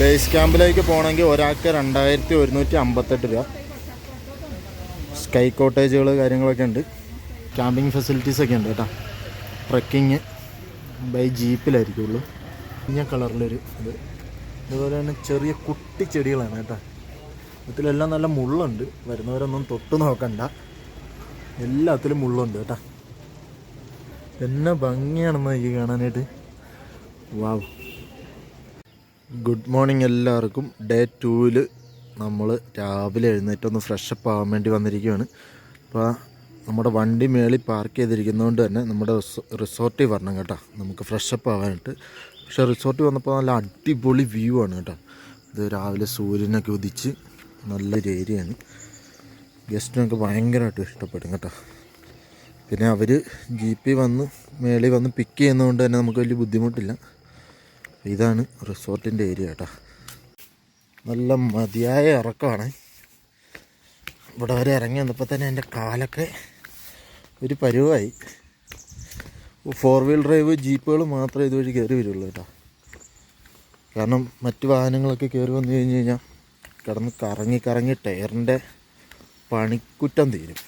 Base ക്യാമ്പിലേക്ക് പോകണമെങ്കിൽ ഒരാൾക്ക് രണ്ടായിരത്തി ഒരുന്നൂറ്റി അമ്പത്തെട്ട് രൂപ. സ്കൈ കോട്ടേജുകൾ കാര്യങ്ങളൊക്കെ ഉണ്ട്. ക്യാമ്പിംഗ് ഫെസിലിറ്റീസ് ഒക്കെ ഉണ്ട് കേട്ടോ. ട്രക്കിങ് ബൈ ജീപ്പിലായിരിക്കുള്ളൂ മഞ്ഞ കളറിലൊരു ഇത്. അതുപോലെ തന്നെ ചെറിയ കുട്ടി ചെടികളാണ് കേട്ടോ. ഇതിലെല്ലാം നല്ല മുള്ളുണ്ട്. വരുന്നവരൊന്നും തൊട്ട് നോക്കണ്ട. എല്ലാത്തിലും മുള്ളുണ്ട് കേട്ടോ. എന്നെ ഭംഗിയാണെന്ന് എനിക്ക് കാണാനായിട്ട്. വാവ് ഗുഡ് മോർണിംഗ് എല്ലാവർക്കും. ഡേ ടൂവിൽ നമ്മൾ രാവിലെ എഴുന്നേറ്റ് ഒന്ന് ഫ്രഷപ്പ് ആവാൻ വേണ്ടി വന്നിരിക്കുകയാണ്. അപ്പോൾ നമ്മുടെ വണ്ടി മേളിൽ പാർക്ക് ചെയ്തിരിക്കുന്നതുകൊണ്ട് തന്നെ നമ്മുടെ റിസോർട്ടിൽ വരണം കേട്ടോ. നമുക്ക് ഫ്രഷപ്പ് ആവാനായിട്ട്. പക്ഷേ റിസോർട്ടിൽ വന്നപ്പോൾ നല്ല അടിപൊളി വ്യൂ ആണ് കേട്ടോ. ഇത് രാവിലെ സൂര്യനൊക്കെ ഉദിച്ച് നല്ലൊരു ഏരിയയാണ് ഗസ്റ്റിനൊക്കെ ഭയങ്കരമായിട്ട് ഇഷ്ടപ്പെടും കേട്ടോ. പിന്നെ അവർ ജീപ്പിൽ വന്ന് മേളിൽ വന്ന് പിക്ക് ചെയ്യുന്നതുകൊണ്ട് തന്നെ നമുക്ക് വലിയ ബുദ്ധിമുട്ടില്ല. ഇതാണ് റിസോർട്ടിന്റെ ഏരിയ കേട്ടോ. നല്ല മതിയായ ഇറക്കമാണ്. ഇവിടെ വരെ ഇറങ്ങി വന്നപ്പോൾ തന്നെ എന്റെ കാലൊക്കെ ഒരു പരുവായി. ഫോർ വീൽ ഡ്രൈവ് ജീപ്പുകൾ മാത്രമേ ഇതുവഴി കയറി വരുള്ളൂ കേട്ടോ. കാരണം മറ്റ് വാഹനങ്ങളൊക്കെ കയറി വന്നു കഴിഞ്ഞ് കഴിഞ്ഞാൽ കിടന്ന് കറങ്ങി കറങ്ങി ടയറിന്റെ പണിക്കുറ്റം തീരും.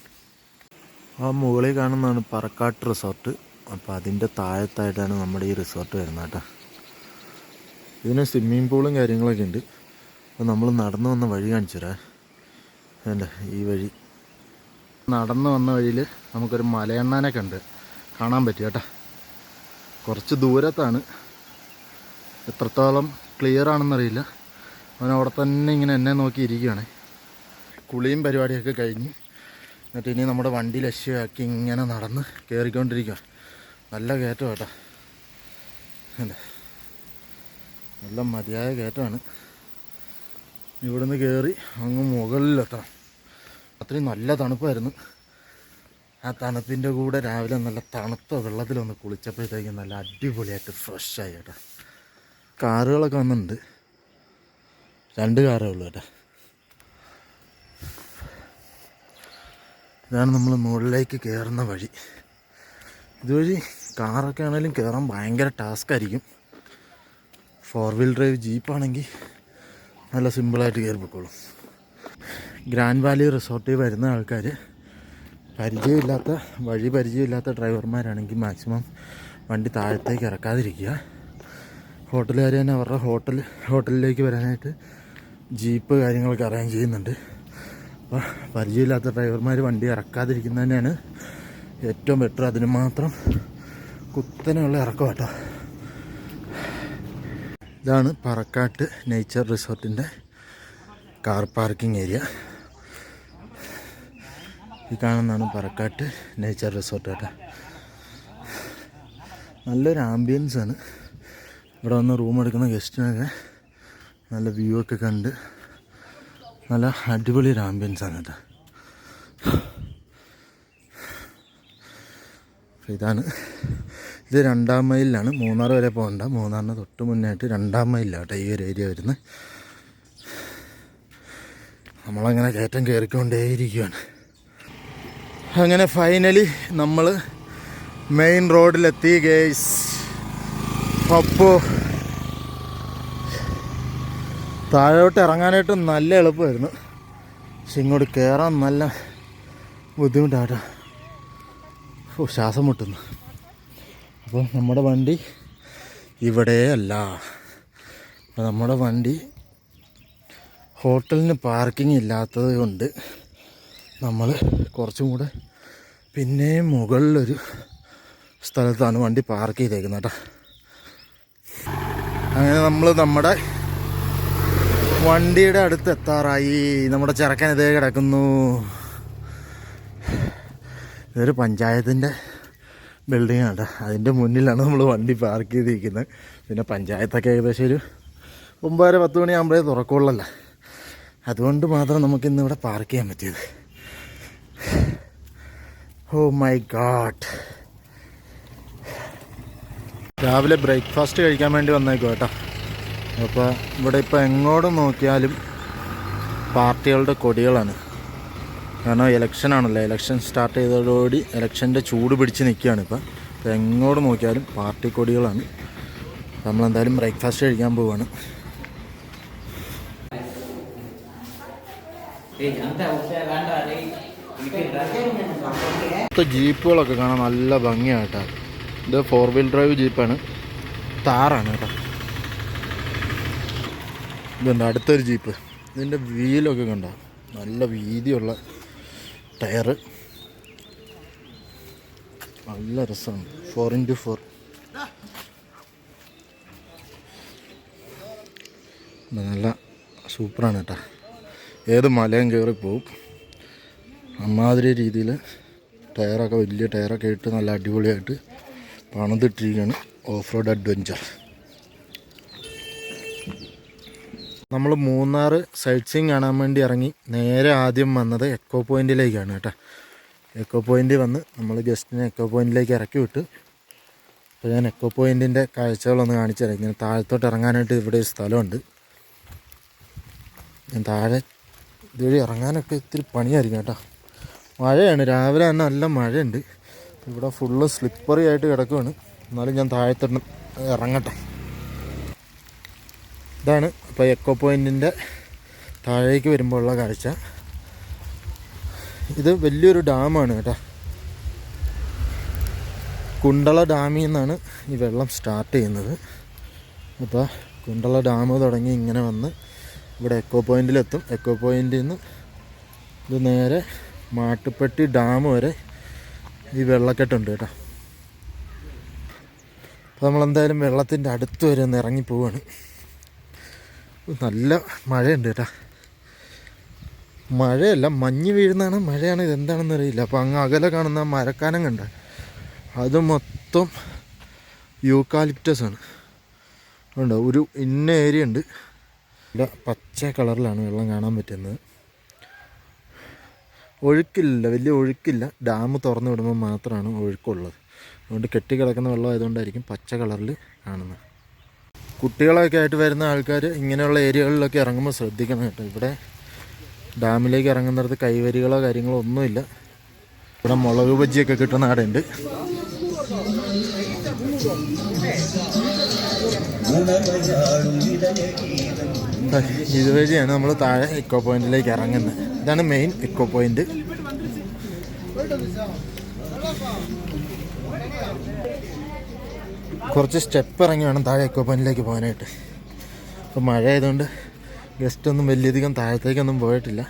ആ മുകളിൽ കാണുന്നതാണ് പറക്കാട്ട് റിസോർട്ട്. അപ്പോൾ അതിന്റെ താഴത്തായിട്ടാണ് നമ്മുടെ ഈ റിസോർട്ട് വരുന്നത് കേട്ടോ. ഇതിന് സ്വിമ്മിങ് പൂളും കാര്യങ്ങളൊക്കെ ഉണ്ട്. അപ്പോൾ നമ്മൾ നടന്നു വന്ന വഴി കാണിച്ചു തരാം ഈ വഴി. നടന്നു വന്ന വഴിയിൽ നമുക്കൊരു മലയണ്ണാനൊക്കെ ഉണ്ട്. കാണാൻ പറ്റും കേട്ടോ. കുറച്ച് ദൂരത്താണ്. എത്രത്തോളം ക്ലിയർ ആണെന്നറിയില്ല. അവൻ അവിടെ തന്നെ ഇങ്ങനെ എന്നെ നോക്കി ഇരിക്കുകയാണ് കുളിയും പരിപാടിയൊക്കെ കഴിഞ്ഞ് എന്നിട്ട് ഇനി നമ്മുടെ വണ്ടി ലക്ഷ്യമാക്കി ഇങ്ങനെ നടന്ന് കയറിക്കൊണ്ടിരിക്കുക നല്ല കയറ്റം കേട്ടോ. അല്ലേ? നല്ല മതിയായ കയറ്റമാണ് ഇവിടുന്ന് കയറി അങ്ങ് മുകളിലെത്തണം. അത്രയും നല്ല തണുപ്പായിരുന്നു. ആ തണുപ്പിന്റെ കൂടെ രാവിലെ നല്ല തണുത്ത വെള്ളത്തിലൊന്ന് കുളിച്ചപ്പോഴത്തേക്കും നല്ല അടിപൊളിയായിട്ട് ഫ്രഷായി കേട്ടോ. കാറുകളൊക്കെ വന്നിട്ടുണ്ട്. രണ്ട് കാറേ ഉള്ളൂ കേട്ടോ. ഇതാണ് നമ്മൾ മുകളിലേക്ക് കയറുന്ന വഴി. ഇതുവഴി കാറൊക്കെ ആണെങ്കിലും കയറാൻ ഭയങ്കര ടാസ്ക് ആയിരിക്കും. ഫോർ വീൽ ഡ്രൈവ് ജീപ്പാണെങ്കിൽ നല്ല സിമ്പിളായിട്ട് കയറി പൊക്കോളും. ഗ്രാൻഡ് വാലി റിസോർട്ടിൽ വരുന്ന ആൾക്കാർ പരിചയമില്ലാത്ത വഴി പരിചയമില്ലാത്ത ഡ്രൈവർമാരാണെങ്കിൽ മാക്സിമം വണ്ടി താഴത്തേക്ക് ഇറക്കാതിരിക്കുക. ഹോട്ടലുകാർ തന്നെ അവരുടെ ഹോട്ടൽ ഹോട്ടലിലേക്ക് വരാനായിട്ട് ജീപ്പ് കാര്യങ്ങളൊക്കെ അറേഞ്ച് ചെയ്യുന്നുണ്ട്. അപ്പോൾ പരിചയമില്ലാത്ത ഡ്രൈവർമാർ വണ്ടി ഇറക്കാതിരിക്കുന്നത് തന്നെയാണ് ഏറ്റവും ബെറ്റർ അതിന് മാത്രം കുത്തനെയുള്ള ഇറക്കം കേട്ടോ ഇതാണ് പറക്കാട്ട് നേച്ചർ റിസോർട്ടിന്റെ കാർ പാർക്കിംഗ് ഏരിയ ഈ കാണുന്നതാണ് പറക്കാട്ട് നേച്ചർ റിസോർട്ട് കേട്ടോ നല്ലൊരു ആംബിയൻസ് ആണ്. ഇവിടെ വന്ന് റൂം എടുക്കുന്ന ഗസ്റ്റിനൊക്കെ നല്ല വ്യൂ ഒക്കെ കണ്ട് നല്ല അടിപൊളി ഒരു ആംബിയൻസ് ആണ് കേട്ടോ ഇതാണ് ഇത് രണ്ടാം മൈലിലാണ്. മൂന്നാർ വരെ പോകണ്ട. മൂന്നാറിന് തൊട്ട് മുന്നായിട്ട് രണ്ടാം മൈലിലാണ് ഈ ഒരു ഏരിയ വരുന്നത് നമ്മളങ്ങനെ കയറ്റം കയറിക്കൊണ്ടേയിരിക്കുകയാണ് അങ്ങനെ ഫൈനലി നമ്മൾ മെയിൻ റോഡിലെത്തി ഗേസ് അപ്പോൾ താഴോട്ട് ഇറങ്ങാനായിട്ട് നല്ല എളുപ്പമായിരുന്നു. പക്ഷെ ഇങ്ങോട്ട് കയറാൻ നല്ല ബുദ്ധിമുട്ടാട്ടോ. ഓ ശ്വാസം മുട്ടുന്നു. അപ്പോൾ നമ്മുടെ വണ്ടി ഇവിടെയല്ല. അപ്പോൾ നമ്മുടെ വണ്ടി ഹോട്ടലിന് പാർക്കിംഗ് ഇല്ലാത്തത് കൊണ്ട് നമ്മൾ കുറച്ചും കൂടെ പിന്നെ മുകളിലൊരു സ്ഥലത്താണ് വണ്ടി പാർക്ക് ചെയ്തേക്കുന്നത് കേട്ടോ. അങ്ങനെ നമ്മൾ നമ്മുടെ വണ്ടിയുടെ അടുത്ത് എത്താറായി. നമ്മുടെ ചെറുക്കൻ ഇതേ കിടക്കുന്നു. ഇതൊരു പഞ്ചായത്തിന്റെ ബിൽഡിംഗ് ആണ് അതിന്റെ മുന്നിലാണ് നമ്മൾ വണ്ടി പാർക്ക് ചെയ്തിരിക്കുന്നത്. പിന്നെ പഞ്ചായത്തൊക്കെ ഏകദേശം ഒരു ഒമ്പതര പത്ത് മണിയാകുമ്പോഴേ തുറക്കുള്ളല്ല? അതുകൊണ്ട് മാത്രം നമുക്ക് ഇന്ന് ഇവിടെ പാർക്ക് ചെയ്യാൻ പറ്റിയത്. ഓ മൈ ഗാഡ് രാവിലെ ബ്രേക്ക്ഫാസ്റ്റ് കഴിക്കാൻ വേണ്ടി വന്നേക്കും കേട്ടോ. അപ്പോൾ ഇവിടെ ഇപ്പോൾ എങ്ങോട്ട് നോക്കിയാലും പാർട്ടികളുടെ കൊടികളാണ്. കാരണം ഇലക്ഷനാണല്ലോ ഇലക്ഷൻ സ്റ്റാർട്ട് ചെയ്തതോടുകൂടി ഇലക്ഷന്റെ ചൂട് പിടിച്ച് നിൽക്കുകയാണ് ഇപ്പം. അപ്പോൾ എങ്ങോട്ട് നോക്കിയാലും പാർട്ടി കൊടികളാണ്. നമ്മളെന്തായാലും ബ്രേക്ക്ഫാസ്റ്റ് കഴിക്കാൻ പോവാണ്. ജീപ്പുകളൊക്കെ കാണാൻ നല്ല ഭംഗിയായിട്ടാ ഇത് ഫോർ വീൽ ഡ്രൈവ് ജീപ്പാണ്. താറാണ് കേട്ടോ. ഇതുണ്ട് അടുത്തൊരു ജീപ്പ്. ഇതിന്റെ വീലൊക്കെ കണ്ടോ? നല്ല വീതിയുള്ള ടയറ് നല്ല രസമാണ്. ഫോർ ഇന്റു ഫോർ നല്ല സൂപ്പറാണ് കേട്ടോ ഏത് മലയും കയറി പോവും. അമ്മാതിരി രീതിയിൽ ടയറൊക്കെ വലിയ ടയറൊക്കെ ഇട്ട് നല്ല അടിപൊളിയായിട്ട് പണിതിട്ടിരിക്കുകയാണ്. ഓഫ് റോഡ് അഡ്വഞ്ചർ നമ്മൾ മൂന്നാർ സൈറ്റ് സീങ് കാണാൻ വേണ്ടി ഇറങ്ങി. നേരെ ആദ്യം വന്നത് എക്കോ പോയിന്റിലേക്കാണ് കേട്ടോ. എക്കോ പോയിന്റ് വന്ന് നമ്മൾ ഗസ്റ്റിനെ എക്കോ പോയിന്റിലേക്ക് ഇറക്കി വിട്ടു. അപ്പോൾ ഞാൻ എക്കോ പോയിന്റിന്റെ കാഴ്ചകളൊന്ന് കാണിച്ചു തരാം ഇങ്ങനെ താഴത്തോട്ട് ഇറങ്ങാനായിട്ട് ഇവിടെ ഒരു സ്ഥലമുണ്ട്. ഞാൻ താഴെ ഇതുവഴി ഇറങ്ങാനൊക്കെ ഇത്തിരി പണിയായിരിക്കും കേട്ടോ. മഴയാണ്. രാവിലെ തന്നെ നല്ല മഴയുണ്ട്. ഇവിടെ ഫുള്ള് സ്ലിപ്പറി ആയിട്ട് കിടക്കുവാണ്. എന്നാലും ഞാൻ താഴത്തോട്ട് ഇറങ്ങട്ടെ. ഇതാണ്. ഇപ്പോൾ എക്കോ പോയിന്റിന്റെ താഴേക്ക് വരുമ്പോഴുള്ള കാഴ്ച. ഇത് വലിയൊരു ഡാമാണ് കേട്ടോ. കുണ്ടള ഡാമിൽ നിന്നാണ് ഈ വെള്ളം സ്റ്റാർട്ട് ചെയ്യുന്നത്. അപ്പോൾ കുണ്ടള ഡാം തുടങ്ങി ഇങ്ങനെ വന്ന് ഇവിടെ എക്കോ പോയിന്റിലെത്തും എക്കോ പോയിന്റിൽ നിന്ന് ഇത് നേരെ മാട്ടുപ്പെട്ടി ഡാം വരെ ഈ വെള്ളക്കെട്ടുണ്ട് കേട്ടോ. അപ്പോൾ നമ്മളെന്തായാലും വെള്ളത്തിന്റെ അടുത്ത് വരെ ഒന്ന് ഇറങ്ങി പോവാണ്. നല്ല മഴയുണ്ട് കേട്ടോ. മഴയല്ല മഞ്ഞ് വീഴുന്നതാണ് മഴയാണ് ഇതെന്താണെന്ന് അറിയില്ല. അപ്പോൾ അങ്ങ് അകലെ കാണുന്ന മരക്കാനം കണ്ട. അത് മൊത്തം യൂക്കാലിപ്റ്റസ് ആണ് ഉണ്ടോ ഒരു ഇന്ന ഏരിയ ഉണ്ട്. ഇവിടെ പച്ച കളറിലാണ് വെള്ളം കാണാൻ പറ്റുന്നത്. ഒഴുക്കില്ല വലിയ ഒഴുക്കില്ല. ഡാം തുറന്നു വിടുമ്പോൾ മാത്രമാണ് ഒഴുക്കുള്ളത്. അതുകൊണ്ട് കെട്ടിക്കിടക്കുന്ന വെള്ളം ആയതുകൊണ്ടായിരിക്കും പച്ച കളറിൽ കാണുന്നത്. കുട്ടികളൊക്കെ ആയിട്ട് വരുന്ന ആൾക്കാർ ഇങ്ങനെയുള്ള ഏരിയകളിലൊക്കെ ഇറങ്ങുമ്പോൾ ശ്രദ്ധിക്കണം കേട്ടോ. ഇവിടെ ഡാമിലേക്ക് ഇറങ്ങുന്നിടത്ത് കൈവരികളോ കാര്യങ്ങളോ ഒന്നുമില്ല. ഇവിടെ മുളക് ബജ്ജിയൊക്കെ കിട്ടുന്ന ആടുണ്ട് ഇതുവഴിയാണ് നമ്മൾ താഴെ ഇക്കോ പോയിന്റിലേക്ക് ഇറങ്ങുന്നത്. ഇതാണ് മെയിൻ ഇക്കോ പോയിന്റ് കുറച്ച് സ്റ്റെപ്പ് ഇറങ്ങി വേണം താഴെ എക്കോ പോകാനായിട്ട്. അപ്പോൾ മഴ ആയതുകൊണ്ട് ഗസ്റ്റ് ഒന്നും വലിയധികം താഴത്തേക്കൊന്നും പോയിട്ടില്ല.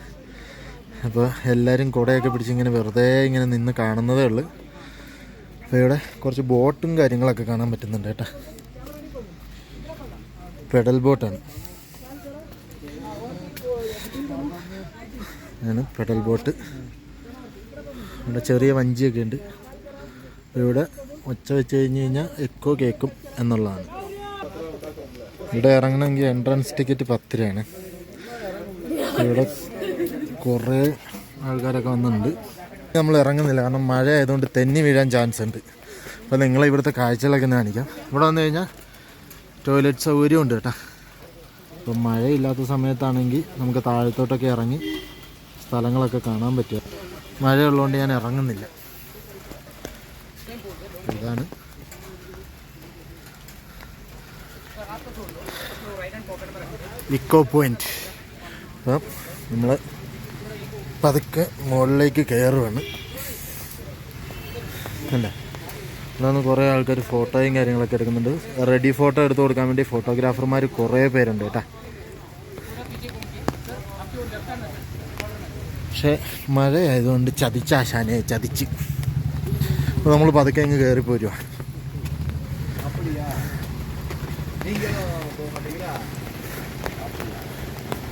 അപ്പോൾ എല്ലാവരും കുടയൊക്കെ പിടിച്ച് ഇങ്ങനെ വെറുതെ ഇങ്ങനെ നിന്ന് കാണുന്നതേ ഉള്ളൂ. അപ്പോൾ ഇവിടെ കുറച്ച് ബോട്ടും കാര്യങ്ങളൊക്കെ കാണാൻ പറ്റുന്നുണ്ട് കേട്ടോ. പെഡൽ ബോട്ടാണ്. ആണ് പെഡൽ ബോട്ട്. ഇവിടെ ചെറിയ വഞ്ചിയൊക്കെ ഉണ്ട്. ഇവിടെ ഒച്ച വെച്ച് കഴിഞ്ഞ് കഴിഞ്ഞാൽ എക്കോ കേൾക്കും എന്നുള്ളതാണ്. ഇവിടെ ഇറങ്ങണമെങ്കിൽ എൻട്രൻസ് ടിക്കറ്റ് പത്ത് രൂപയാണ് ഇവിടെ കുറേ ആൾക്കാരൊക്കെ വന്നിട്ടുണ്ട്. നമ്മൾ ഇറങ്ങുന്നില്ല. കാരണം മഴ ആയതുകൊണ്ട് തെന്നി വീഴാൻ ചാൻസ് ഉണ്ട്. അപ്പോൾ നിങ്ങളെ ഇവിടുത്തെ കാഴ്ചകളൊക്കെ കാണിക്കാം. ഇവിടെ വന്നു കഴിഞ്ഞാൽ ടോയ്ലറ്റ് സൗകര്യം ഉണ്ട് കേട്ടോ. അപ്പം മഴയില്ലാത്ത സമയത്താണെങ്കിൽ നമുക്ക് താഴത്തോട്ടൊക്കെ ഇറങ്ങി സ്ഥലങ്ങളൊക്കെ കാണാൻ പറ്റുക മഴയുള്ളതുകൊണ്ട് ഞാൻ ഇറങ്ങുന്നില്ല ഇതാണ് ഇക്കോ പോയിന്റ് അപ്പം നമ്മൾ പതുക്കെ മുകളിലേക്ക് കയറുവാണ്. അല്ലേ ഇതാണ് കുറേ ആൾക്കാർ ഫോട്ടോയും കാര്യങ്ങളൊക്കെ എടുക്കുന്നുണ്ട്. റെഡി ഫോട്ടോ എടുത്തു കൊടുക്കാൻ വേണ്ടി ഫോട്ടോഗ്രാഫർമാർ കുറേ പേരുണ്ട് കേട്ടാ. പക്ഷേ മഴയായതുകൊണ്ട് ചതിച്ച ആശാനെ ചതിച്ച്. അപ്പോൾ നമ്മൾ പതുക്കെ അങ്ങ് കയറി പോരുവാ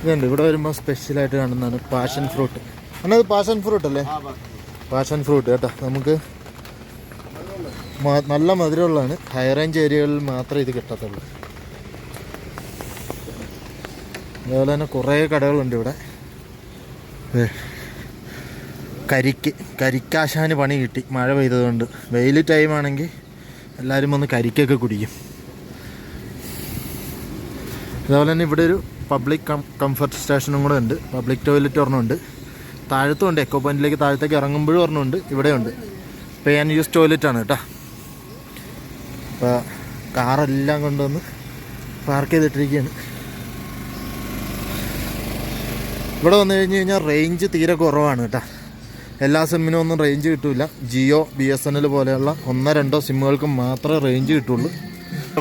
ഇതുണ്ട്. ഇവിടെ വരുമ്പോൾ സ്പെഷ്യലായിട്ട് കാണുന്നതാണ് പാഷൻ ഫ്രൂട്ട് അന്നത് പാഷൻ ഫ്രൂട്ട് അല്ലേ? പാഷൻ ഫ്രൂട്ട് കേട്ടോ. നമുക്ക് നല്ല മധുരമുള്ളതാണ്. ഹൈ റേഞ്ച് ഏരിയകളിൽ മാത്രമേ ഇത് കിട്ടത്തുള്ളൂ. അതുപോലെ തന്നെ കുറേ കടകളുണ്ട് ഇവിടെ. കരിക്ക് കരിക്കാശാന് പണി കിട്ടി. മഴ പെയ്തതുകൊണ്ട്. വെയിൽ ടൈം ആണെങ്കിൽ എല്ലാവരും വന്ന് കരിക്കൊക്കെ കുടിക്കും. അതുപോലെ തന്നെ ഇവിടെ ഒരു പബ്ലിക് കംഫർട്ട് സ്റ്റേഷനും കൂടെ ഉണ്ട്. പബ്ലിക് ടോയ്ലറ്റ് ഒരെണ്ണമുണ്ട് താഴത്തും ഉണ്ട്. എക്കോ പോയിന്റിലേക്ക് താഴത്തേക്ക് ഇറങ്ങുമ്പോഴും ഒരെണ്ണമുണ്ട് ഇവിടെയുണ്ട്. പേ ആൻഡ് യൂസ് ടോയ്ലറ്റാണ് കേട്ടോ. അപ്പോൾ കാറെല്ലാം കൊണ്ടുവന്ന് പാർക്ക് ചെയ്തിട്ടിരിക്കുകയാണ്. ഇവിടെ വന്നു കഴിഞ്ഞ് കഴിഞ്ഞാൽ റേഞ്ച് തീരെ കുറവാണ് കേട്ടോ. എല്ലാ സിമ്മിനും ഒന്നും റേഞ്ച് കിട്ടില്ല Jio B S N L പോലെയുള്ള ഒന്നോ രണ്ടോ സിമ്മുകൾക്ക് മാത്രമേ റേഞ്ച് കിട്ടുള്ളൂ.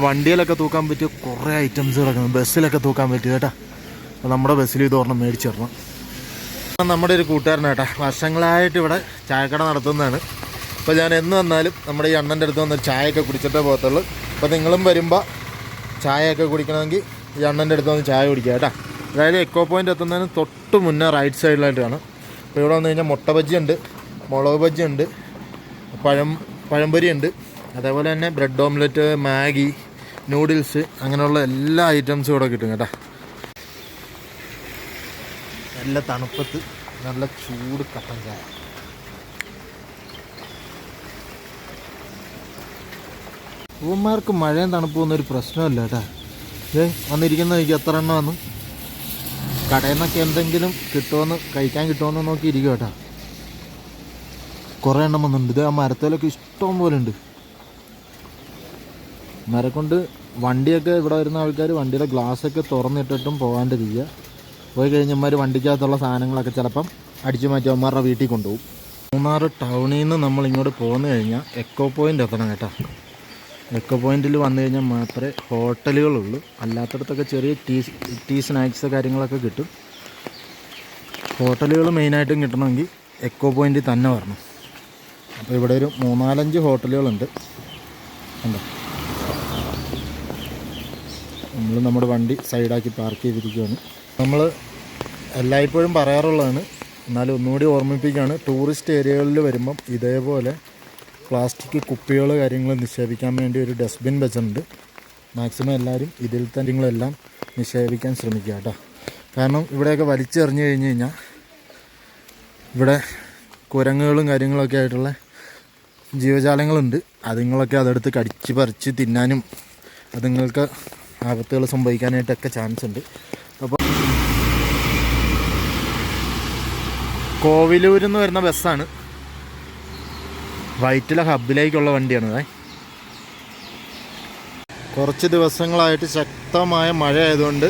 വണ്ടിയിലൊക്കെ തൂക്കാൻ പറ്റിയ കുറേ ഐറ്റംസ് കിടക്കുന്നു ബസ്സിലൊക്കെ തൂക്കാൻ പറ്റിയ കേട്ടോ. നമ്മുടെ ബസ്സിൽ ഇത് ഒരെണ്ണം മേടിച്ചു നമ്മുടെ ഒരു കൂട്ടുകാരനാട്ടാ വർഷങ്ങളായിട്ട് ഇവിടെ ചായക്കട നടത്തുന്നതാണ്. അപ്പോൾ ഞാൻ എന്ന് വന്നാലും നമ്മുടെ ഈ അണ്ണന്റെ അടുത്ത് വന്ന് ചായയൊക്കെ കുടിച്ചിട്ടേ പോകത്തുള്ളൂ. അപ്പോൾ നിങ്ങളും വരുമ്പോൾ ചായയൊക്കെ കുടിക്കണമെങ്കിൽ ഈ അണ്ണന്റെ അടുത്ത് വന്ന് ചായ കുടിക്കുക കേട്ടോ. അതായത് എക്കോ പോയിന്റ് എത്തുന്നതിന് തൊട്ട് മുന്നേ റൈറ്റ് സൈഡിലായിട്ട് കാണും അപ്പോൾ ഇവിടെ വന്നു കഴിഞ്ഞാൽ മുട്ട ബജ്ജി ഉണ്ട് മുളക് ബജ്ജി ഉണ്ട് പഴം പഴംപൊരി ഉണ്ട് അതേപോലെ തന്നെ ബ്രെഡ് ഓംലെറ്റ് മാഗി നൂഡിൽസ് അങ്ങനെയുള്ള എല്ലാ ഐറ്റംസും ഇവിടെ കിട്ടും കേട്ടോ. നല്ല തണുപ്പത്ത് നല്ല ചൂട് കട്ടൻ ചായ. പൂമാർക്ക് മഴയും തണുപ്പൊന്നും ഒരു പ്രശ്നമല്ല കേട്ടാ. ഏ വന്നിരിക്കുന്ന എനിക്ക് എത്ര എണ്ണം വന്നു? കടയിൽ നിന്നൊക്കെ എന്തെങ്കിലും കിട്ടുമെന്ന് കഴിക്കാൻ കിട്ടുമെന്ന് നോക്കി ഇരിക്കും കേട്ടാ. കുറേ എണ്ണം വന്നിട്ടുണ്ട്. ഇത് ആ മരത്തിലൊക്കെ ഇഷ്ടം പോലെ ഉണ്ട്. മരക്കൊണ്ട് വണ്ടിയൊക്കെ ഇവിടെ വരുന്ന ആൾക്കാർ വണ്ടിയുടെ ഗ്ലാസ്സൊക്കെ തുറന്നിട്ടിട്ടും പോകാണ്ടിരിക്കുക പോയി കഴിഞ്ഞമാർ വണ്ടിക്കകത്തുള്ള സാധനങ്ങളൊക്കെ ചിലപ്പം അടിച്ചു മാറ്റി അവന്മാരുടെ വീട്ടിൽ കൊണ്ടുപോകും. മൂന്നാർ ടൗണിൽ നിന്ന് നമ്മൾ ഇങ്ങോട്ട് പോന്നു കഴിഞ്ഞാൽ എക്കോ പോയിന്റ് എത്തണം കേട്ടോ. എക്കോ പോയിന്റിൽ വന്നു കഴിഞ്ഞാൽ മാത്രമേ ഹോട്ടലുകളുള്ളൂ. അല്ലാത്തടത്തൊക്കെ ചെറിയ ടീ ടീ സ്നാക്സ് കാര്യങ്ങളൊക്കെ കിട്ടും. ഹോട്ടലുകൾ മെയിനായിട്ടും കിട്ടണമെങ്കിൽ എക്കോ പോയിന്റിൽ തന്നെ വരണം. അപ്പോൾ ഇവിടെ ഒരു മൂന്നാലഞ്ച് ഹോട്ടലുകളുണ്ട്. കണ്ടോ? നമ്മൾ നമ്മുടെ വണ്ടി സൈഡാക്കി പാർക്ക് ചെയ്തിരിക്കുകയാണ് നമ്മൾ എല്ലായ്പ്പോഴും പറയാറുള്ളതാണ് എന്നാലും ഒന്നുകൂടി ഓർമ്മിപ്പിക്കുകയാണ് ടൂറിസ്റ്റ് ഏരിയകളിൽ വരുമ്പം ഇതേപോലെ പ്ലാസ്റ്റിക് കുപ്പികൾ കാര്യങ്ങൾ നിക്ഷേപിക്കാൻ വേണ്ടി ഒരു ഡസ്റ്റ്ബിൻ വെച്ചിട്ടുണ്ട്. മാക്സിമം എല്ലാവരും ഇതിൽ തന്നെ തന്നെങ്ങളെല്ലാം നിക്ഷേപിക്കാൻ ശ്രമിക്കുക കേട്ടോ. കാരണം ഇവിടെയൊക്കെ വലിച്ചെറിഞ്ഞു കഴിഞ്ഞ് കഴിഞ്ഞാൽ ഇവിടെ കുരങ്ങുകളും കാര്യങ്ങളൊക്കെ ആയിട്ടുള്ള ജീവജാലങ്ങളുണ്ട്. അതുങ്ങളൊക്കെ അതെടുത്ത് കടിച്ച് പറിച്ച് തിന്നാനും അതുങ്ങൾക്ക് ആപത്തുകൾ സംഭവിക്കാനായിട്ടൊക്കെ ചാൻസ് ഉണ്ട്. അപ്പോൾ കോവിലൂരിൽ നിന്ന് വരുന്ന ബസ്സാണ് വൈറ്റില ഹബിലേക്കുള്ള വണ്ടിയാണ് കുറച്ച് ദിവസങ്ങളായിട്ട് ശക്തമായ മഴ ആയതുകൊണ്ട്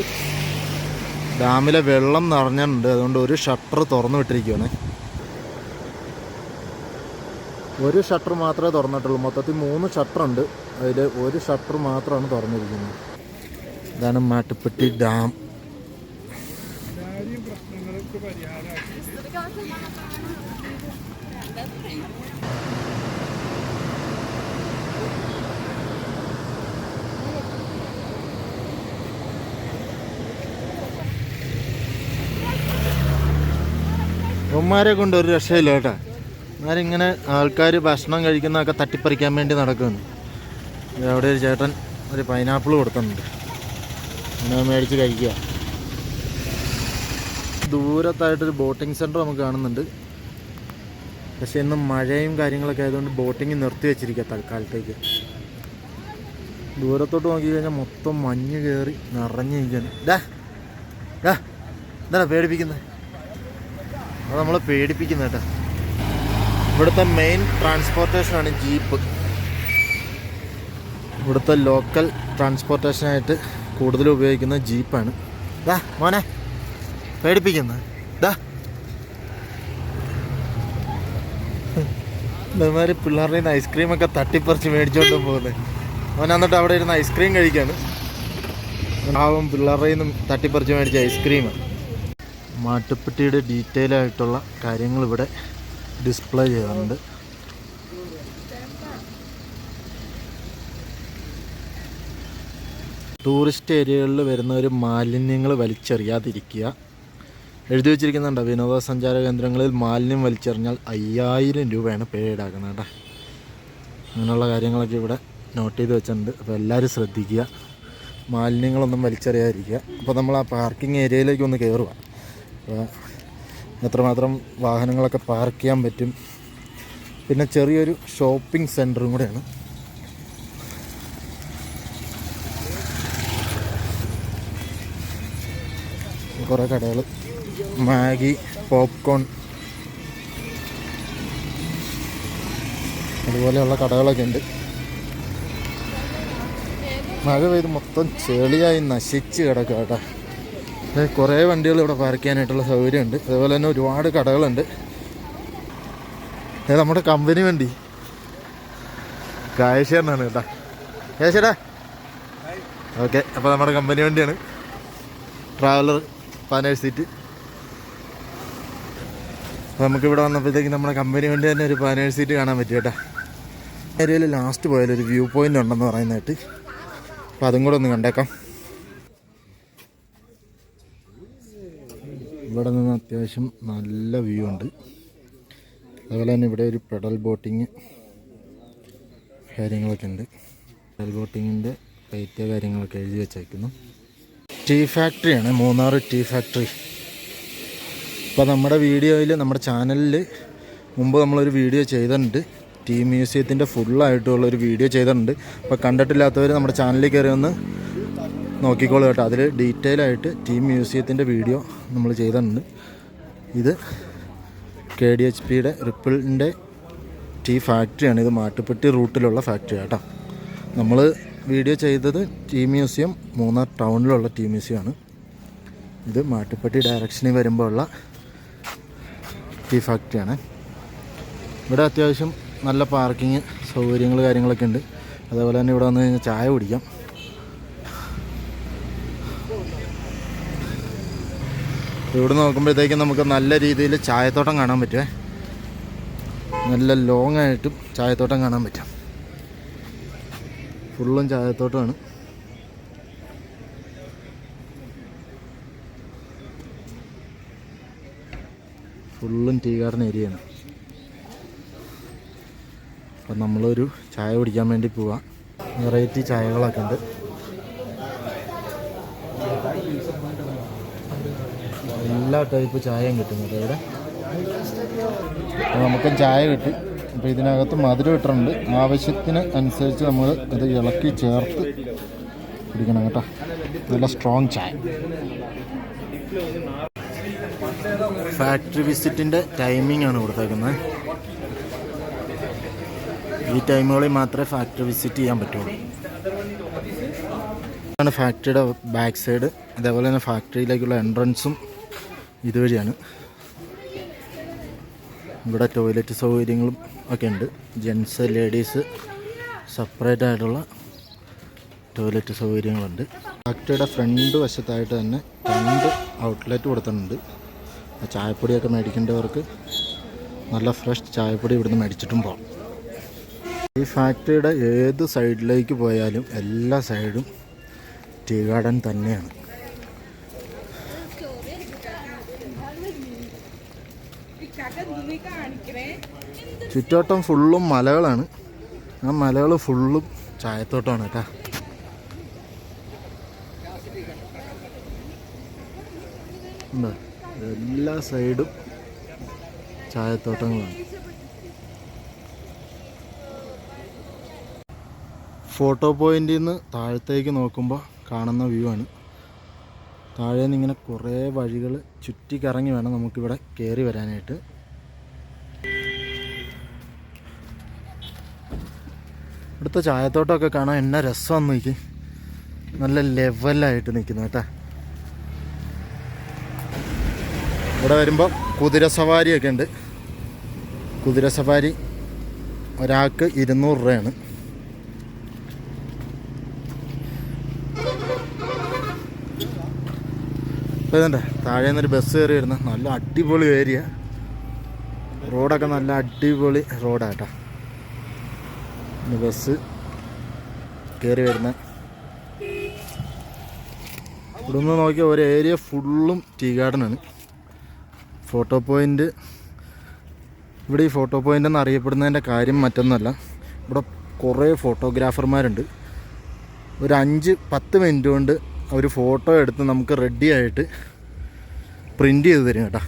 ഡാമിലെ വെള്ളം നിറഞ്ഞിട്ടുണ്ട്. അതുകൊണ്ട് ഒരു ഷട്ടർ തുറന്നു വിട്ടിരിക്കുകയാണ് ഒരു ഷട്ടർ മാത്രമേ തുറന്നിട്ടുള്ളൂ. മൊത്തത്തിൽ മൂന്ന് ഷട്ടർ ഉണ്ട്. അതിൽ ഒരു ഷട്ടർ മാത്രമാണ് തുറന്നിരിക്കുന്നത്. ഇതാണ് മാട്ടുപ്പെട്ടി ഡാം. ഉമ്മാരെ കൊണ്ട് ഒരു രക്ഷയില്ല കേട്ടോ. ഉമ്മാരിങ്ങനെ ആൾക്കാർ ഭക്ഷണം കഴിക്കുന്നതൊക്കെ തട്ടിപ്പറിക്കാൻ വേണ്ടി നടക്കുകയാണ് ദേ അവിടെ ഒരു ചേട്ടൻ ഒരു പൈനാപ്പിൾ കൊടുക്കുന്നുണ്ട്. അങ്ങനെ മേടിച്ച് കഴിക്കുക. ദൂരത്തായിട്ടൊരു ബോട്ടിംഗ് സെന്റർ നമുക്ക് കാണുന്നുണ്ട്. പക്ഷേ ഇന്ന് മഴയും കാര്യങ്ങളൊക്കെ ആയതുകൊണ്ട് ബോട്ടിങ് നിർത്തി വെച്ചിരിക്കുക തൽക്കാലത്തേക്ക്. ദൂരത്തോട്ട് നോക്കി കഴിഞ്ഞാൽ മൊത്തം മഞ്ഞ് കയറി നിറഞ്ഞിരിക്കുകയാണ്. ഡാ ഡാ എന്താ പേടിപ്പിക്കുന്നത് അത് നമ്മളെ പേടിപ്പിക്കുന്ന കേട്ടോ. ഇവിടുത്തെ മെയിൻ ട്രാൻസ്പോർട്ടേഷനാണ് ജീപ്പ് ഇവിടുത്തെ ലോക്കൽ ട്രാൻസ്പോർട്ടേഷനായിട്ട് കൂടുതൽ ഉപയോഗിക്കുന്ന ജീപ്പാണ്. ദാ മോനെ പേടിപ്പിക്കുന്നു. ദാ. ഇതേമാതിരി പിള്ളേരുടെ നിന്ന് ഐസ്ക്രീമൊക്കെ തട്ടിപ്പറിച്ച് മേടിച്ചുകൊണ്ട് പോകുന്നത് അവൻ എന്നിട്ട് അവിടെ ഇരുന്ന് ഐസ്ക്രീം കഴിക്കാണ്. ആവും പിള്ളേരുടെ നിന്നും തട്ടിപ്പറിച്ച് മേടിച്ച ഐസ്ക്രീമാണ് മാട്ടുപ്പെട്ടിയുടെ ഡീറ്റെയിൽ ആയിട്ടുള്ള കാര്യങ്ങൾ ഇവിടെ ഡിസ്പ്ലേ ചെയ്യുന്നുണ്ട് ടൂറിസ്റ്റ് ഏരിയകളിൽ വരുന്നവർ മാലിന്യങ്ങൾ വലിച്ചെറിയാതിരിക്കുക. എഴുതി വെച്ചിരിക്കുന്നുണ്ട് വിനോദസഞ്ചാര കേന്ദ്രങ്ങളിൽ മാലിന്യം വലിച്ചെറിഞ്ഞാൽ അയ്യായിരം രൂപയാണ് പേ ഈടാക്കുന്നത് കേട്ടോ. അങ്ങനെയുള്ള കാര്യങ്ങളൊക്കെ ഇവിടെ നോട്ട് ചെയ്ത് വെച്ചിട്ടുണ്ട്. അപ്പോൾ എല്ലാവരും ശ്രദ്ധിക്കുക. മാലിന്യങ്ങളൊന്നും വലിച്ചെറിയാതിരിക്കുക. അപ്പോൾ നമ്മൾ ആ പാർക്കിംഗ് ഏരിയയിലേക്ക് ഒന്ന് കയറുക. എത്രമാത്രം വാഹനങ്ങളൊക്കെ പാർക്ക് ചെയ്യാൻ പറ്റും. പിന്നെ ചെറിയൊരു ഷോപ്പിംഗ് സെന്ററും കൂടെയാണ്. കുറേ കടകൾ മാഗി പോപ്കോൺ. അതുപോലെയുള്ള കടകളൊക്കെ ഉണ്ട്. മഴ പെയ്ത് മൊത്തം ചെളിയായി നശിച്ച് കിടക്കുക കേട്ടോ. കുറേ വണ്ടികൾ ഇവിടെ പാർക്ക് ചെയ്യാനായിട്ടുള്ള സൗകര്യമുണ്ട്. അതുപോലെ തന്നെ ഒരുപാട് കടകളുണ്ട്. ഏ നമ്മുടെ കമ്പനി വണ്ടി. കായശ്ശേരനാണ് കേട്ടാ. കായശ്ശേടാ ഓക്കെ അപ്പോൾ നമ്മുടെ കമ്പനി വണ്ടിയാണ്. ട്രാവലർ പതിനേഴ് സീറ്റ് നമുക്കിവിടെ വന്നപ്പോഴത്തേക്ക് നമ്മുടെ കമ്പനി വേണ്ടി തന്നെ ഒരു പതിനേഴ് സീറ്റ് കാണാൻ പറ്റും കേട്ടോ. ഏരിയയിൽ ലാസ്റ്റ് പോയാൽ ഒരു വ്യൂ പോയിന്റ് ഉണ്ടെന്ന് പറയുന്നതായിട്ട്. അപ്പോൾ അതും കൂടെ ഒന്ന് കണ്ടേക്കാം. ഇവിടെ നിന്ന് അത്യാവശ്യം നല്ല വ്യൂ ഉണ്ട്. അതുപോലെ തന്നെ ഇവിടെ ഒരു പെഡൽ ബോട്ടിങ് കാര്യങ്ങളൊക്കെ ഉണ്ട്. പെഡൽ ബോട്ടിങ്ങിന്റെ റേറ്റ് കാര്യങ്ങളൊക്കെ എഴുതി വെച്ചേക്കുന്നു. ടീ ഫാക്ടറിയാണ് മൂന്നാർ ടീ ഫാക്ടറി. അപ്പോൾ നമ്മുടെ വീഡിയോയിൽ നമ്മുടെ ചാനലിൽ മുമ്പ് നമ്മളൊരു വീഡിയോ ചെയ്തിട്ടുണ്ട്. ടീ മ്യൂസിയത്തിന്റെ ഫുള്ളായിട്ടുള്ള ഒരു വീഡിയോ ചെയ്തിട്ടുണ്ട്. അപ്പോൾ കണ്ടിട്ടില്ലാത്തവർ നമ്മുടെ ചാനലിൽ കയറി ഒന്ന് നോക്കിക്കോളൂ കേട്ടോ. അതിൽ ഡീറ്റെയിൽ ആയിട്ട് ടീ മ്യൂസിയത്തിന്റെ വീഡിയോ നമ്മൾ ചെയ്തിട്ടുണ്ട്. ഇത് കെ ഡി എച്ച് പിയുടെ റിപ്പിളിന്റെ ടീ ഫാക്ടറിയാണ്. ഇത് മാട്ടുപ്പെട്ടി റൂട്ടിലുള്ള ഫാക്ടറി കേട്ടോ നമ്മൾ വീഡിയോ ചെയ്തത് ടീ മ്യൂസിയം മൂന്നാർ ടൗണിലുള്ള ടീ മ്യൂസിയമാണ് ഇത് മാട്ടുപ്പെട്ടി ഡയറക്ഷനിൽ വരുമ്പോൾ ഉള്ള ടീ ഫാക്ടറിയാണ് ഇവിടെ അത്യാവശ്യം നല്ല പാർക്കിങ് സൗകര്യങ്ങൾ കാര്യങ്ങളൊക്കെ ഉണ്ട്. അതേപോലെ തന്നെ ഇവിടെ വന്ന് കഴിഞ്ഞാൽ ചായ കുടിക്കാം. ഇവിടെ നോക്കുമ്പോഴത്തേക്കും നമുക്ക് നല്ല രീതിയിൽ ചായത്തോട്ടം കാണാൻ പറ്റുമേ നല്ല ലോങ് ആയിട്ടും ചായത്തോട്ടം കാണാൻ പറ്റും. ഫുള്ളും ചായത്തോട്ടമാണ് ഫുള്ളും ടീ ഗാർഡൻ ഏരിയയാണ്. അപ്പം നമ്മളൊരു ചായ കുടിക്കാൻ വേണ്ടി പോവാം. വെറൈറ്റി ചായകളൊക്കെ ഉണ്ട്. എല്ലാ ടൈപ്പ് ചായയും കിട്ടുന്നുണ്ട് ഇവിടെ. നമുക്കും ചായ കിട്ടി. അപ്പോൾ ഇതിനകത്ത് മധുരം ഇട്ടിട്ടുണ്ട്. ആവശ്യത്തിന് അനുസരിച്ച് നമ്മൾ ഇത് ഇളക്കി ചേർത്ത് കുടിക്കണം കേട്ടോ. നല്ല സ്ട്രോങ് ചായ. ഫാക്ടറി വിസിറ്റിന്റെ ടൈമിംഗ് ആണ് കൊടുത്തേക്കുന്നത്. ഈ ടൈമുകളിൽ മാത്രമേ ഫാക്ടറി വിസിറ്റ് ചെയ്യാൻ പറ്റുള്ളൂ ആണ് ഫാക്ടറിയുടെ ബാക്ക് സൈഡ് അതേപോലെ തന്നെ ഫാക്ടറിയിലേക്കുള്ള എൻട്രൻസും ഇതുവഴിയാണ്. ഇവിടെ ടോയ്ലറ്റ് സൗകര്യങ്ങളും ഒക്കെ ഉണ്ട്. ജെൻസ് ലേഡീസ് സെപ്പറേറ്റ് ആയിട്ടുള്ള ടോയ്ലറ്റ് സൗകര്യങ്ങളുണ്ട്. ഫാക്ടറിയുടെ ഫ്രണ്ട് വശത്തായിട്ട് തന്നെ രണ്ട് ഔട്ട്ലെറ്റ് കൊടുത്തിട്ടുണ്ട്. ആ ചായപ്പൊടിയൊക്കെ മേടിക്കേണ്ടവർക്ക് നല്ല ഫ്രഷ് ചായപ്പൊടി ഇവിടുന്ന് മേടിച്ചിട്ടും പോകാം. ഈ ഫാക്ടറിയുടെ ഏത് സൈഡിലേക്ക് പോയാലും എല്ലാ സൈഡും ടീ ഗാർഡൻ തന്നെയാണ്. ചുറ്റോട്ടം ഫുള്ളും മലകളാണ്. ആ മലകൾ ഫുള്ളും ചായത്തോട്ടമാണ് കേട്ടോ? എല്ലാ സൈഡും ചായത്തോട്ടങ്ങളാണ്. ഫോട്ടോ പോയിന്റിൽ നിന്ന് താഴത്തേക്ക് നോക്കുമ്പോൾ കാണുന്ന വ്യൂ ആണ്. താഴെ നിന്ന് ഇങ്ങനെ കുറേ വഴികൾ ചുറ്റിക്കറങ്ങി വേണം നമുക്കിവിടെ കയറി വരാനായിട്ട്. ഇവിടുത്തെ ചായത്തോട്ടമൊക്കെ കാണാൻ എന്നാ രസമാണെന്ന് നോക്കി. നല്ല ലെവലായിട്ട് നിൽക്കുന്നു കേട്ടാ. ഇവിടെ വരുമ്പോൾ കുതിര സവാരിയൊക്കെ ഉണ്ട്. കുതിര സവാരി ഒരാൾക്ക് ഇരുന്നൂറ് രൂപയാണ്. ഇപ്പോൾ ഇതുണ്ട് താഴെ നിന്നൊരു ബസ് കയറി വരുന്ന. നല്ല അടിപൊളി ഏരിയ റോഡൊക്കെ നല്ല അടിപൊളി റോഡാട്ടാ ബസ് കയറി വരുന്ന. ഇവിടെ നിന്ന് നോക്കിയാൽ ഒരു ഏരിയ ഫുള്ളും ടീ ഗാർഡനാണ് ഫോട്ടോ പോയിന്റ് ഇവിടെ ഈ ഫോട്ടോ പോയിന്റ് എന്ന് അറിയപ്പെടുന്നതിന്റെ കാര്യം മറ്റൊന്നല്ല. ഇവിടെ കുറേ ഫോട്ടോഗ്രാഫർമാരുണ്ട് ഒരു അഞ്ച് പത്ത് മിനിറ്റ് കൊണ്ട് അവർ ഫോട്ടോ എടുത്ത് നമുക്ക് റെഡി ആയിട്ട് പ്രിന്റ് ചെയ്ത് തരും കേട്ടോ.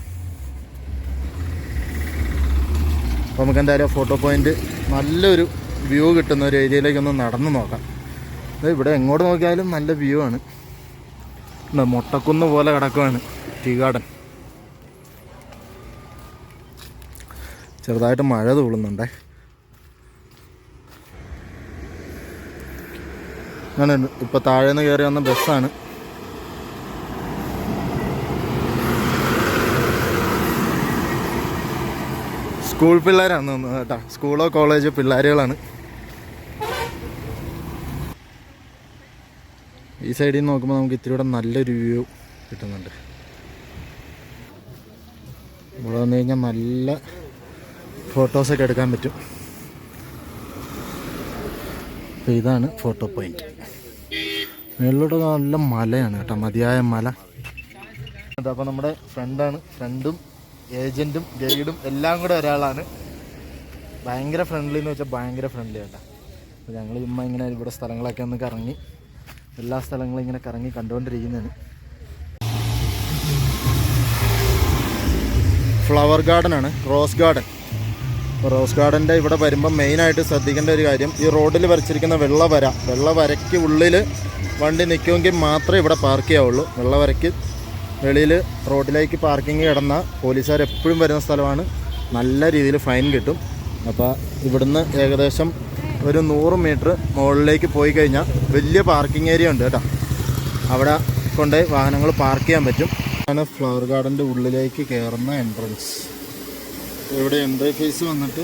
അപ്പോൾ നമുക്ക് എന്തായാലും ഫോട്ടോ പോയിന്റ് നല്ലൊരു വ്യൂ കിട്ടുന്ന ഒരു ഏരിയയിലേക്കൊന്ന് നടന്നു നോക്കാം. ഇവിടെ എങ്ങോട്ട് നോക്കിയാലും നല്ല വ്യൂ ആണ്. മുട്ടക്കുന്ന് പോലെ കിടക്കുവാണ് ടീ ഗാർഡൻ. ചെറുതായിട്ട് മഴ തൂളുന്നുണ്ടേ ഞാൻ ഇപ്പോൾ താഴേന്ന് കയറി വന്ന ബസ്സാണ്. സ്കൂൾ പിള്ളേരാണ് കേട്ടോ. സ്കൂളോ കോളേജോ പിള്ളേരുകളാണ്. ഈ സൈഡിൽ നിന്ന് നോക്കുമ്പോൾ നമുക്ക് ഇത്തിരി കൂടെ നല്ലൊരു വ്യൂ കിട്ടുന്നുണ്ട്. ഇവിടെ വന്നു കഴിഞ്ഞാൽ നല്ല ഫോട്ടോസൊക്കെ എടുക്കാൻ പറ്റും. അപ്പോൾ ഇതാണ് ഫോട്ടോ പോയിന്റ് മേളിലോട്ട് നല്ല മലയാണ് കേട്ടോ മതിയായ മല. അപ്പോൾ നമ്മുടെ ഫ്രണ്ടാണ് ഫ്രണ്ടും ഏജന്റും ഗൈഡും എല്ലാം കൂടെ ഒരാളാണ്. ഭയങ്കര ഫ്രണ്ട്ലി എന്ന് വെച്ചാൽ ഭയങ്കര ഫ്രണ്ട്ലി കേട്ടോ അപ്പോൾ ഞങ്ങൾ ഇമ്മ ഇങ്ങനെ ഇവിടെ സ്ഥലങ്ങളൊക്കെ ഒന്ന് കറങ്ങി എല്ലാ സ്ഥലങ്ങളും ഇങ്ങനെ കറങ്ങി കണ്ടുകൊണ്ടിരിക്കുന്നതാണ്. ഫ്ലവർ ഗാർഡൻ ആണ് റോസ് ഗാർഡൻ അപ്പോൾ റോസ് ഗാർഡന്റെ ഇവിടെ വരുമ്പോൾ മെയിനായിട്ട് ശ്രദ്ധിക്കേണ്ട ഒരു കാര്യം ഈ റോഡിൽ വരച്ചിരിക്കുന്ന വെള്ളവര വെള്ളവരയ്ക്ക് ഉള്ളിൽ വണ്ടി നിൽക്കുമെങ്കിൽ മാത്രമേ ഇവിടെ പാർക്ക് ചെയ്യാവുള്ളൂ. വെള്ളവരയ്ക്ക് വെളിയിൽ റോഡിലേക്ക് പാർക്കിംഗ് കിടന്ന പോലീസുകാർ എപ്പോഴും വരുന്ന സ്ഥലമാണ് നല്ല രീതിയിൽ ഫൈൻ കിട്ടും. അപ്പോൾ ഇവിടുന്ന് ഏകദേശം ഒരു നൂറ് മീറ്റർ മുകളിലേക്ക് പോയി കഴിഞ്ഞാൽ വലിയ പാർക്കിംഗ് ഏരിയ ഉണ്ട് കേട്ടോ. അവിടെ കൊണ്ടുപോയി വാഹനങ്ങൾ പാർക്ക് ചെയ്യാൻ പറ്റും. ആണ് ഫ്ലവർ ഗാർഡന്റെ ഉള്ളിലേക്ക് കയറുന്ന എൻട്രൻസ് ഇവിടെ എൻട്രി ഫീസ് വന്നിട്ട്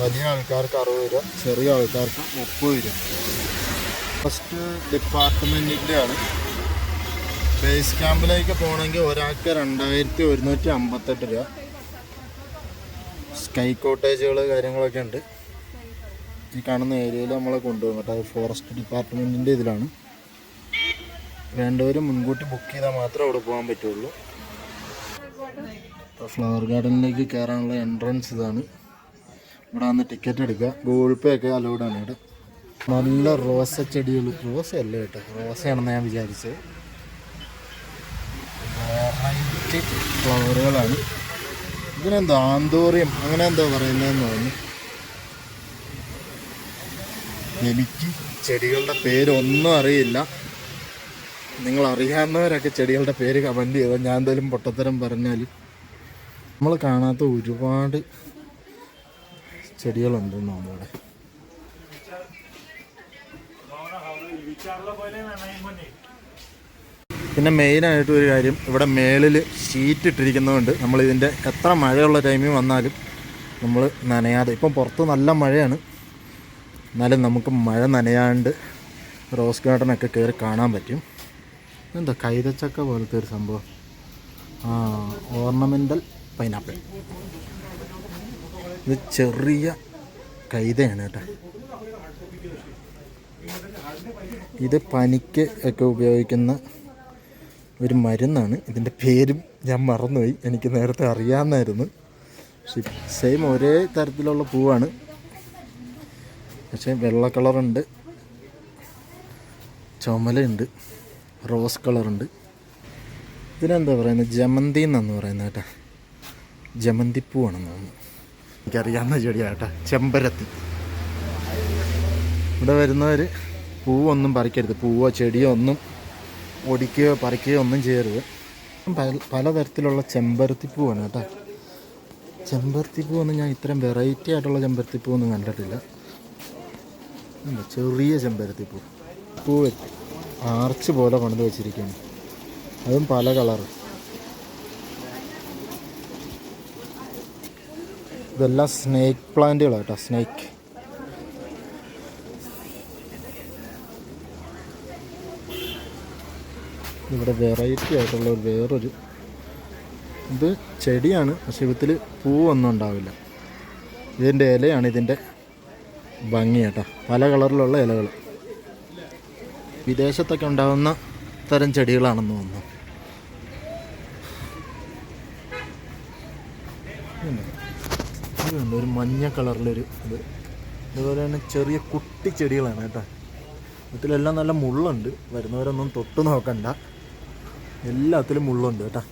വലിയ ആൾക്കാർക്ക് അറുപത് രൂപ ചെറിയ ആൾക്കാർക്ക് മുപ്പത് രൂപ. ഫസ്റ്റ് ഡിപ്പാർട്ട്മെന്റിന്റെ ആണ് ബേസ് ക്യാമ്പിലേക്ക് പോകണമെങ്കിൽ ഒരാൾക്ക് രണ്ടായിരത്തി ഒരുന്നൂറ്റി അമ്പത്തെട്ട് രൂപ. സ്കൈ കോട്ടേജുകൾ കാര്യങ്ങളൊക്കെ ഉണ്ട്. ഈ കാണുന്ന ഏരിയയിൽ നമ്മളെ കൊണ്ടുപോകും കേട്ടോ. അത് ഫോറസ്റ്റ് ഡിപ്പാർട്ട്മെന്റിന്റെ ഇതിലാണ്. വേണ്ടവർ മുൻകൂട്ടി ബുക്ക് ചെയ്താൽ മാത്രമേ അവിടെ പോകാൻ പറ്റുള്ളൂ. അപ്പോൾ ഫ്ലവർ ഗാർഡനിലേക്ക് കയറാനുള്ള എൻട്രൻസ് ഇതാണ്. ഇവിടെ വന്ന് ടിക്കറ്റ് എടുക്കുക. ഗൂഗിൾ പേ ഒക്കെ ആണ് ഇവിടെ. നല്ല റോസ ചെടികൾ. റോസ അല്ല കേട്ടോ? റോസയാണെന്ന് ഞാൻ വിചാരിച്ചത്. വെറൈറ്റി ഫ്ലവറുകളാണ് ഇതിനെന്തോ? ആന്തോറിയം. അങ്ങനെ എന്തോ പറയുന്നതെന്ന് തോന്നുന്നു. എനിക്ക് ചെടികളുടെ പേരൊന്നും അറിയില്ല. നിങ്ങൾ അറിയാവുന്നവരൊക്കെ ചെടികളുടെ പേര് കമന്റ് ചെയ്താൽ ഞാൻ എന്തായാലും പൊട്ടത്തരം പറഞ്ഞാൽ നമ്മൾ കാണാത്ത ഒരുപാട് ചെടികളുണ്ട് നമ്മുടെ പിന്നെ മെയിനായിട്ട് ഒരു കാര്യം ഇവിടെ മേളിൽ ഷീറ്റ് ഇട്ടിരിക്കുന്നതുകൊണ്ട് നമ്മളിതിന്റെ എത്ര മഴയുള്ള ടൈമിൽ വന്നാലും നമ്മൾ നനയാതെ ഇപ്പം പുറത്ത് നല്ല മഴയാണ്. എന്നാലും നമുക്ക് മഴ നനയാണ്ട് റോസ് ഗാർഡനൊക്കെ കയറി കാണാൻ പറ്റും. എന്താ കൈതച്ചക്ക പോലത്തെ ഒരു സംഭവം? Ornamental pineapple. ഇത് ചെറിയ കൈതയാണ് കേട്ടോ. ഇത് പനിക്ക് ഒക്കെ ഉപയോഗിക്കുന്ന ഒരു മരുന്നാണ്. ഇതിന്റെ പേരും ഞാൻ മറന്നുപോയി. എനിക്ക് നേരത്തെ അറിയാമെന്നായിരുന്നു പക്ഷെ സെയിം ഒരേ തരത്തിലുള്ള പൂവാണ്. പക്ഷേ വെള്ള കളറുണ്ട്. ചുമലുണ്ട്. റോസ് കളറുണ്ട്. ഇതിനെന്താ പറയുന്നത്? ജമന്തി എന്നാണ് പറയുന്നത് കേട്ടോ. ജമന്തിപ്പൂവാണെന്ന് തോന്നുന്നു. എനിക്കറിയാവുന്ന ചെടിയാണ് കേട്ടോ. ചെമ്പരത്തി. ഇവിടെ വരുന്നവർ പൂവൊന്നും പറിക്കരുത്. പൂവോ ചെടിയോ ഒന്നും ഒടിക്കുകയോ പറിക്കുകയോ ഒന്നും ചെയ്യരുത്. പല പലതരത്തിലുള്ള ചെമ്പരത്തിപ്പൂവാണ് കേട്ടോ. ചെമ്പരത്തിപ്പൂവൊന്നും ഞാൻ ഇത്രയും വെറൈറ്റി ആയിട്ടുള്ള ചെമ്പരത്തിപ്പൂവൊന്നും കണ്ടിട്ടില്ല. ചെറിയ ചെമ്പരത്തിപ്പൂ പൂ. ആർച്ച് പോലെ പണിത് വെച്ചിരിക്കുകയാണ് അതും പല കളർ ഇതെല്ലാം സ്നേക്ക് പ്ലാന്റുകളാണ് കേട്ടോ സ്നേക്ക് ഇവിടെ വെറൈറ്റി ആയിട്ടുള്ള വേറൊരു ഇത് ചെടിയാണ് പക്ഷെ ഇതിൽ പൂവൊന്നും ഉണ്ടാവില്ല. ഇതിന്റെ ഇലയാണ് ഇതിന്റെ ഭംഗി കേട്ടോ പല കളറിലുള്ള ഇലകൾ. വിദേശത്തൊക്കെ ഉണ്ടാകുന്ന തരം ചെടികളാണെന്ന് തോന്നുന്നു. ഒരു മഞ്ഞ കളറിലൊരു ഇത്. അതുപോലെ തന്നെ ചെറിയ കുട്ടി ചെടികളാണ് കേട്ടോ. ഇതിലെല്ലാം നല്ല മുള്ളുണ്ട്. വരുന്നവരൊന്നും തൊട്ട് നോക്കണ്ട. എല്ലാത്തിലും മുള്ളുണ്ട് കേട്ടോ.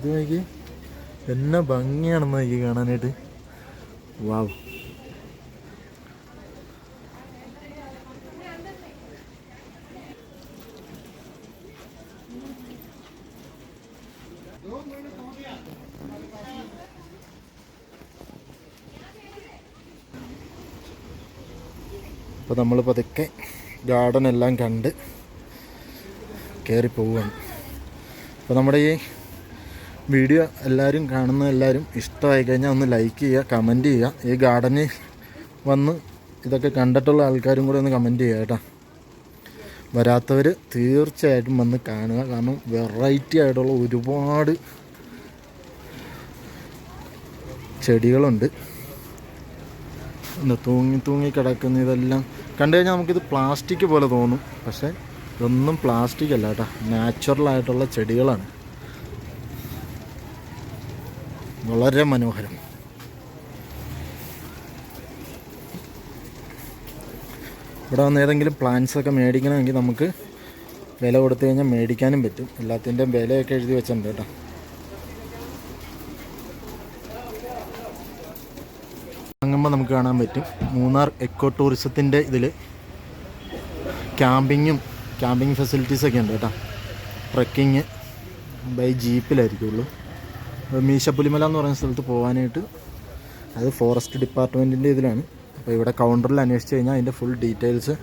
ഇത് നോക്കി. എന്നാ ഭംഗിയാണെന്ന് നോക്കി കാണാനായിട്ട്. വാവ് അപ്പോൾ നമ്മൾ പതുക്കെ ഗാർഡൻ എല്ലാം കണ്ട് കയറി പോവുകയാണ്. അപ്പോൾ നമ്മുടെ ഈ വീഡിയോ എല്ലാവരും കാണുന്ന എല്ലാവരും ഇഷ്ടമായി കഴിഞ്ഞാൽ ഒന്ന് ലൈക്ക് ചെയ്യുക കമന്റ് ചെയ്യുക. ഈ ഗാർഡനിൽ വന്ന് ഇതൊക്കെ കണ്ടിട്ടുള്ള ആൾക്കാരും കൂടെ ഒന്ന് കമന്റ് ചെയ്യുക കേട്ടോ. വരാത്തവർ തീർച്ചയായിട്ടും വന്ന് കാണുക. കാരണം വെറൈറ്റി ആയിട്ടുള്ള ഒരുപാട് ചെടികളുണ്ട്. എന്താ തൂങ്ങി തൂങ്ങി കിടക്കുന്ന ഇതെല്ലാം കണ്ടു കഴിഞ്ഞാൽ നമുക്കിത് പ്ലാസ്റ്റിക് പോലെ തോന്നും. പക്ഷേ ഇതൊന്നും പ്ലാസ്റ്റിക് അല്ല കേട്ടോ. നാച്ചുറൽ ആയിട്ടുള്ള ചെടികളാണ്. വളരെ മനോഹരം. ഇവിടെ വന്ന് ഏതെങ്കിലും പ്ലാന്റ്സ് ഒക്കെ മേടിക്കണമെങ്കിൽ നമുക്ക് വില കൊടുത്തു കഴിഞ്ഞാൽ മേടിക്കാനും പറ്റും. എല്ലാത്തിന്റെയും വിലയൊക്കെ എഴുതി വെച്ചിട്ടുണ്ട് കേട്ടോ. വാങ്ങുമ്പോൾ നമുക്ക് കാണാൻ പറ്റും. മൂന്നാർ എക്കോ ടൂറിസത്തിന്റെ ഇതിൽ ക്യാമ്പിങ്ങും ക്യാമ്പിങ് ഫെസിലിറ്റീസൊക്കെ ഉണ്ട് കേട്ടോ. ട്രക്കിങ് ബൈ ജീപ്പിലായിരിക്കുള്ളൂ മീശപ്പുലിമല എന്ന് പറയുന്ന സ്ഥലത്ത് പോകാനായിട്ട് അത് ഫോറസ്റ്റ് ഡിപ്പാർട്ട്മെന്റിന്റെ ഇതിലാണ്. അപ്പോൾ ഇവിടെ കൗണ്ടറിൽ അന്വേഷിച്ച് കഴിഞ്ഞാൽ അതിന്റെ ഫുൾ ഡീറ്റെയിൽസ്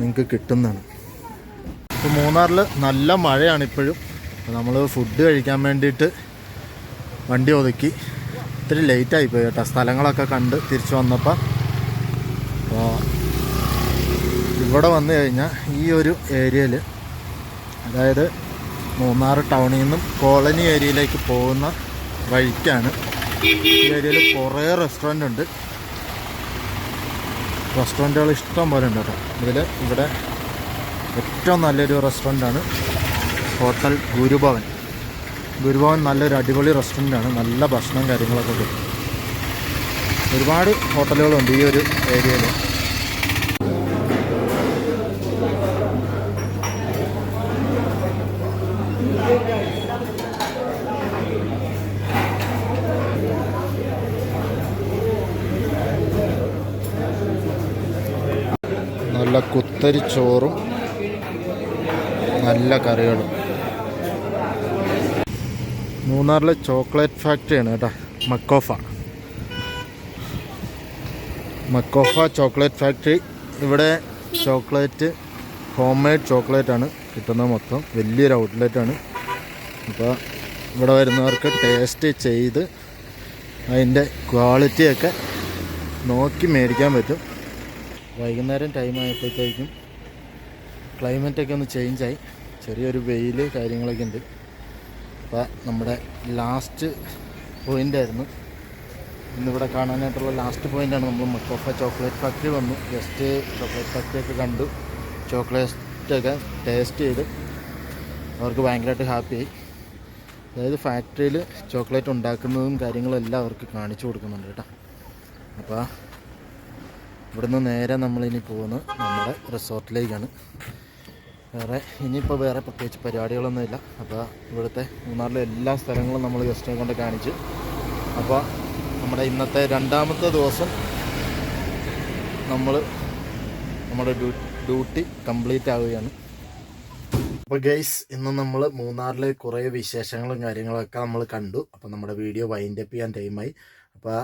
നിങ്ങൾക്ക് കിട്ടുന്നതാണ്. ഇപ്പോൾ മൂന്നാറിൽ നല്ല മഴയാണ് ഇപ്പോഴും. നമ്മൾ ഫുഡ് കഴിക്കാൻ വേണ്ടിയിട്ട് വണ്ടി ഒതുക്കി. ഇത്തിരി ലേറ്റായിപ്പോയി കേട്ടോ. സ്ഥലങ്ങളൊക്കെ കണ്ട് തിരിച്ചു വന്നപ്പോൾ അപ്പോൾ ഇവിടെ വന്നു കഴിഞ്ഞാൽ ഈ ഒരു ഏരിയയിൽ അതായത് മൂന്നാർ ടൗണിൽ നിന്നും കോളനി ഏരിയയിലേക്ക് പോകുന്ന വഴിക്കാണ് ഈ ഏരിയയിൽ കുറേ റെസ്റ്റോറന്റ് ഉണ്ട്. റെസ്റ്റോറന്റുകൾ ഇഷ്ടം പോലെ ഉണ്ട് കേട്ടോ. ഇതിൽ ഇവിടെ ഏറ്റവും നല്ലൊരു റെസ്റ്റോറന്റാണ് ഹോട്ടൽ ഗുരുഭവൻ. ഗുരുഭവൻ നല്ലൊരു അടിപൊളി റെസ്റ്റോറന്റാണ് നല്ല ഭക്ഷണം കാര്യങ്ങളൊക്കെ കിട്ടും ഒരുപാട് ഹോട്ടലുകളുണ്ട് ഈ ഒരു ഏരിയയിൽ നല്ല കുത്തരി ചോറും നല്ല കറികളും. മൂന്നാറിലെ ചോക്ലേറ്റ് ഫാക്ടറിയാണ് കേട്ടോ മക്കോഫ. Makkofa chocolate factory. ഇവിടെ ചോക്ലേറ്റ് ഹോം മെയ്ഡ് ചോക്ലേറ്റ് ആണ് കിട്ടുന്നത് മൊത്തം. വലിയൊരു ഔട്ട്ലെറ്റാണ്. അപ്പോൾ ഇവിടെ വരുന്നവർക്ക് ടേസ്റ്റ് ചെയ്ത് അതിന്റെ ക്വാളിറ്റിയൊക്കെ നോക്കി മേടിക്കാൻ പറ്റും. വൈകുന്നേരം ടൈം ആയപ്പോഴത്തേക്കും ക്ലൈമറ്റൊക്കെ ഒന്ന് ചേഞ്ചായി ചെറിയൊരു വെയിൽ കാര്യങ്ങളൊക്കെ ഉണ്ട്. അപ്പോൾ നമ്മുടെ ലാസ്റ്റ് പോയിന്റായിരുന്നു ഇന്നിവിടെ കാണാനായിട്ടുള്ള ലാസ്റ്റ് പോയിന്റാണ് നമ്മൾ മക്കോഫ ചോക്ലേറ്റ് ഫാക്ടറി വന്നു. ജസ്റ്റ് ചോക്ലേറ്റ് ഫാക്ടറി ഒക്കെ കണ്ടു. ചോക്ലേറ്റൊക്കെ ടേസ്റ്റ് ചെയ്ത് അവർക്ക് ഭയങ്കരമായിട്ട് ഹാപ്പിയായി അതായത് ഫാക്ടറിയിൽ ചോക്ലേറ്റ് ഉണ്ടാക്കുന്നതും കാര്യങ്ങളും എല്ലാം അവർക്ക് കാണിച്ചു കൊടുക്കുന്നുണ്ട് കേട്ടോ. അപ്പോൾ ഇവിടുന്ന് നേരെ നമ്മളിനി പോകുന്നത് നമ്മുടെ റിസോർട്ടിലേക്കാണ്. വേറെ ഇനിയിപ്പോൾ വേറെ പ്രത്യേകിച്ച് പരിപാടികളൊന്നുമില്ല. അപ്പോൾ ഇവിടുത്തെ മൂന്നാറിലെ എല്ലാ സ്ഥലങ്ങളും നമ്മൾ ഗസ്റ്റിനെ കൊണ്ട് കാണിച്ചു. അപ്പോൾ നമ്മുടെ ഇന്നത്തെ രണ്ടാമത്തെ ദിവസം നമ്മൾ നമ്മുടെ ഡ്യൂട്ടി കംപ്ലീറ്റ് ആവുകയാണ്. അപ്പോൾ ഗൈസ് ഇന്ന് നമ്മൾ മൂന്നാറിലെ കുറേ വിശേഷങ്ങളും കാര്യങ്ങളൊക്കെ നമ്മൾ കണ്ടു. അപ്പോൾ നമ്മുടെ വീഡിയോ വൈൻഡപ്പ് ചെയ്യാൻ ടൈമായി അപ്പോൾ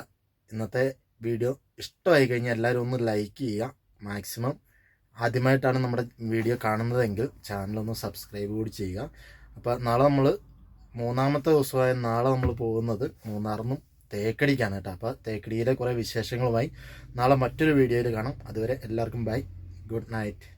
ഇന്നത്തെ വീഡിയോ ഇഷ്ടമായി കഴിഞ്ഞാൽ എല്ലാവരും ഒന്ന് ലൈക്ക് ചെയ്യുക. മാക്സിമം ആദ്യമായിട്ടാണ് നമ്മുടെ വീഡിയോ കാണുന്നതെങ്കിൽ ചാനലൊന്ന് സബ്സ്ക്രൈബ് കൂടി ചെയ്യുക. അപ്പോൾ നാളെ നമ്മൾ മൂന്നാമത്തെ ദിവസമായ നാളെ നമ്മൾ പോകുന്നത് മൂന്നാറിനും തേക്കടിക്കാണ് കേട്ടോ. അപ്പോൾ തേക്കടിയിലെ കുറേ വിശേഷങ്ങളുമായി നാളെ മറ്റൊരു വീഡിയോയിൽ കാണാം. അതുവരെ എല്ലാവർക്കും ബൈ ഗുഡ് നൈറ്റ്